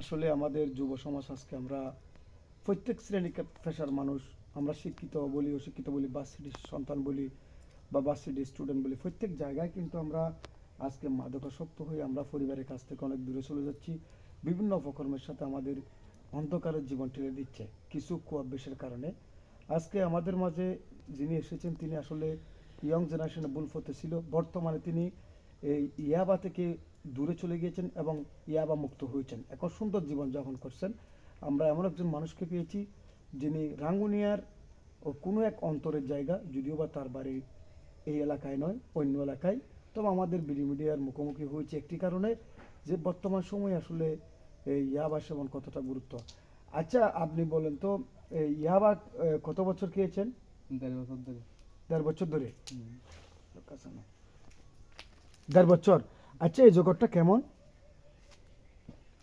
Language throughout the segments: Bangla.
আসলে আমাদের যুব সমাজ আজকে আমরা প্রত্যেক শ্রেণি পেশার মানুষ, আমরা শিক্ষিত বলি, অশিক্ষিত বলি বাসিটির সন্তান বলি বা বাসিটির স্টুডেন্ট বলি, প্রত্যেক জায়গায় কিন্তু আমরা আজকে মাদকাসক্ত হয়ে আমরা পরিবারের কাছ থেকে অনেক দূরে চলে যাচ্ছি। বিভিন্ন অপকর্মের সাথে আমাদের অন্ধকারের জীবন ঠেলে দিচ্ছে কিছু কুঅভ্যাসের কারণে। আজকে আমাদের মাঝে যিনি এসেছেন, তিনি আসলে ইয়ং জেনারেশনে বুলফতে ছিল। বর্তমানে তিনি এই ইয়াবা থেকে দূরে চলে গিয়েছেন এবং ইয়াবা মুক্ত হয়েছেন। এক সুন্দর জীবন যাপন করছেন। আমরা এমন একজন মানুষকে পেয়েছি যিনি রাঙ্গুনিয়ার ও কোনো এক অন্তরের জায়গা যদিও বা তার বাড়ি এই এলাকায় নয় অন্য এলাকায়। তবে আমাদের বিডি মিডিয়ার মুখোমুখি হয়েছে একটি কারণে যে বর্তমান সময়ে আসলে এই ইয়াবা সেবন কতটা গুরুত্ব। আচ্ছা আপনি বলেন তো এই ইয়াবা কত বছর খেয়েছেন? দেড় বছর ধরে। দেড় বছর ধরে? দেড় বছর। আচ্ছা এই জগৎটা কেমন?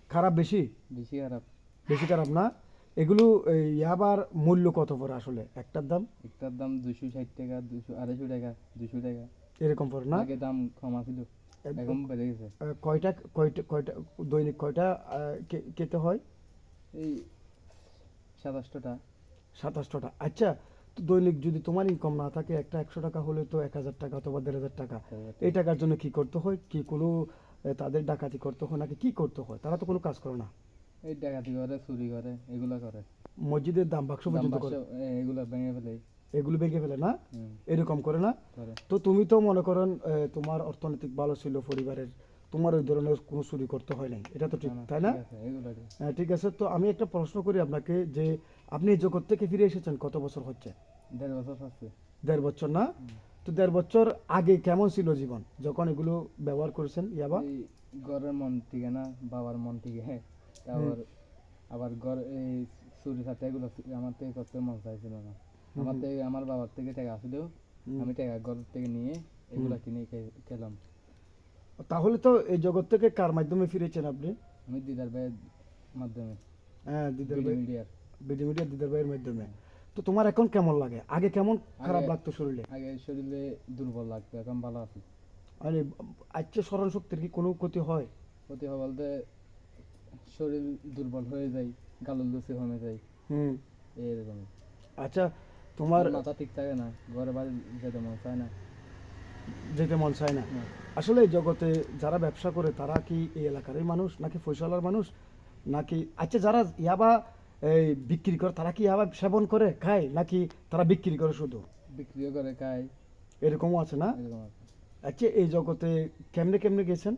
খারাপ বেশি? বেশি খারাপ। বেশি খারাপ না? এগুলো ইয়াবার মূল্য কত পড়ে আসলে? একটার দাম? একটার দাম দুশো ষাট টাকা দুশো আড়াইশো টাকা দুশো টাকা। এরকম পড়ে না? আগে দাম কম ছিল এখন বেড়ে গেছে। কয়টা কয়টা কয়টা দৈনিক কয়টা আহ, কে- খেতে হয়? এই সাতাশটা। সাতাশটা। আচ্ছা দৈনিক যদি তোমার ইনকাম না থাকে একটা একশো টাকা হলে তো এক হাজার টাকা অথবা দেড় হাজার টাকা। এই টাকার জন্য কি করতে হয়? কি কোনো তাদের ডাকাতি করতে হয়? নাকি কি করতে হয়? তারা তো কোনো কাজ করে না। এই ডাকাতি করে চুরি করে এগুলা করে। মসজিদের দাম বাক্স পর্যন্ত করে। এগুলা ভেঙে ফেলে। এগুলো ভেঙে ফেলে না? এরকম করে না? তো তুমি তো মনে করেন তোমার অর্থনৈতিক ভালো ছিল পরিবারের তোমার ওই ধরনের কোনো চুরি করতে হয় নাই। এটা তো ঠিক তাই না। হ্যাঁ, ঠিক আছে। তো আমি একটা প্রশ্ন করি আপনাকে যে আপনি জগৎ থেকে ফিরে এসেছেন কত বছর হচ্ছে? দেড় বছর দেড় বছর না? তো দেড় বছর আগে কেমন ছিল জীবন? যখন এগুলো ব্যবহার করেছেন ইয়াবা? ঘরের মন থেকে না বাবার মন থেকে। আবার আবার ঘর এই চুরি সাথে এগুলো আমার থেকে করতে মন চাইছিল না। আমার থেকে আমার বাবার থেকে টাকা আসলেও আমি টাকা ঘর থেকে নিয়ে এগুলা কিনে খেলাম। তাহলে তো এই জগৎ থেকে কার মাধ্যমে ফিরেছেন আপনি? আমি দিদার ভাইয়ের মাধ্যমে। হ্যাঁ দিদার ভাই। মিডিয়ার মিডিয়া দিদার ভাইয়ের মাধ্যমে। তো তোমার এখন কেমন লাগে? আগে কেমন খারাপ লাগতো শরীরে? আগে শরীরে দুর্বল লাগতো এখন ভালো আছি। মানে আচ্ছা স্মরণ শক্তির কি কোনো ক্ষতি হয়? প্রতি বলতে শরীর দুর্বল হয়ে যায় গালুল লুচি হয়ে যায়। হুম। এরকম। আচ্ছা তোমার মাথা ঠিক থাকে না ঘরে বাড়ি যেতে মন চায় না। যেতে মন চায় না। আসলে জগতে যারা ব্যবসা করে তারা কি এই এলাকারই মানুষ নাকি ফয়সালার মানুষ নাকি আচ্ছা যারা ইয়াবা এই বিক্রি করে তারা কি ইয়াবা সেবন করে খায়? নাকি তারা বিক্রি করে শুধু? বিক্রিও করে খায়। এরকমও আছে না? এরকম আছে। আচ্ছা এই জগতে কেমনে কেমনে গেছেন?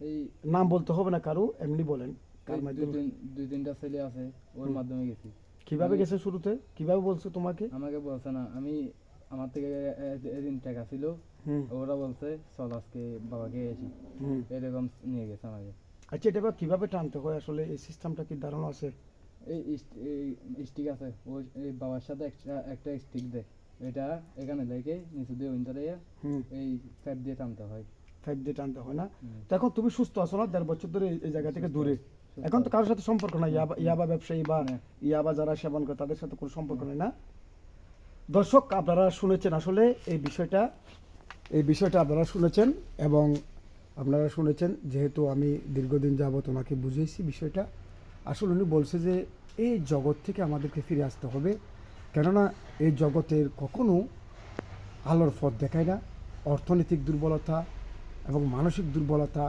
এই নাম বলতে হবে না কারও এমনি বলেন। কার এই দুই মাধ্যমে তিন দুই তিনটা ছেলে আছে ওর মাধ্যমে গেছি। কীভাবে গেছে শুরুতে? কীভাবে বলছে তোমাকে? আমাকে বলছে না আমি আমার থেকে এ- এ- এদিন টাকা ছিল। হুম। ওরা বলছে চল আজকে বাবাকে হুম। এরকম নিয়ে গেছে আমাকে। আচ্ছা এটা এবার কীভাবে টানতে হয়? আসলে এই সিস্টেমটা কি ধারণা আছে? এই এই স্টিক আছে। ওই এই বাবার সাথে একটা একটা স্টিক দেয় এটা এখানে লেগে নিচে দিয়ে উইন্টারে এই ফ্যাট দিয়ে টানতে হয়। ফাইভ দিয়ে টানতে হয় না? এখন তুমি সুস্থ আছো না? দেড় বছর ধরে এই- জায়গা থেকে দূরে। এখন তো। কারোর সাথে সম্পর্ক নাই। ইয়াবা ইয়াবা ব্যবসায়ী বা ইয়াবা যারা সেবন করে তাদের সাথে কোনো সম্পর্ক নেই না? দর্শক আপনারা শুনেছেন আসলে এই বিষয়টা। এই বিষয়টা আপনারা শুনেছেন এবং আপনারা শুনেছেন যেহেতু আমি দীর্ঘদিন যাবত ওনাকে বুঝিয়েছি বিষয়টা। আসলে উনি বলছে যে এই জগৎ থেকে আমাদেরকে ফিরে আসতে হবে। কেননা এই জগতের কখনো আলোর পথ দেখায় না। অর্থনৈতিক দুর্বলতা এবং মানসিক দুর্বলতা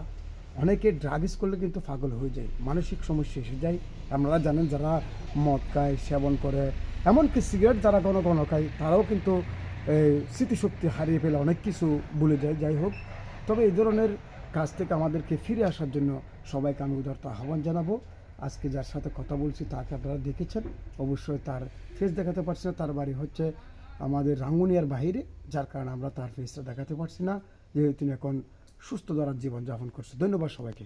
অনেকে ড্রাগস করলে কিন্তু পাগল হয়ে যায়, মানসিক সমস্যা এসে যায়। আপনারা জানেন যারা মদ খায়, সেবন করে, এমনকি সিগারেট যারা কোনো কোনো খায়, তারাও কিন্তু স্মৃতিশক্তি হারিয়ে ফেলে অনেক কিছু ভুলে যায়। যাই হোক, তবে এই ধরনের কাজ থেকে আমাদেরকে ফিরে আসার জন্য সবাইকে আমি উদারতা আহ্বান জানাব। আজকে যার সাথে কথা বলছি তাকে আপনারা দেখেছেন। অবশ্যই তার ফেস দেখাতে পারছি না, তার বাড়ি হচ্ছে আমাদের রাঙ্গুনিয়ার বাইরে যার কারণে আমরা তার ফেসটা দেখাতে পারছি না, যেহেতু তিনি এখন সুস্থ দ্বারা জীবনযাপন করছে। ধন্যবাদ সবাইকে।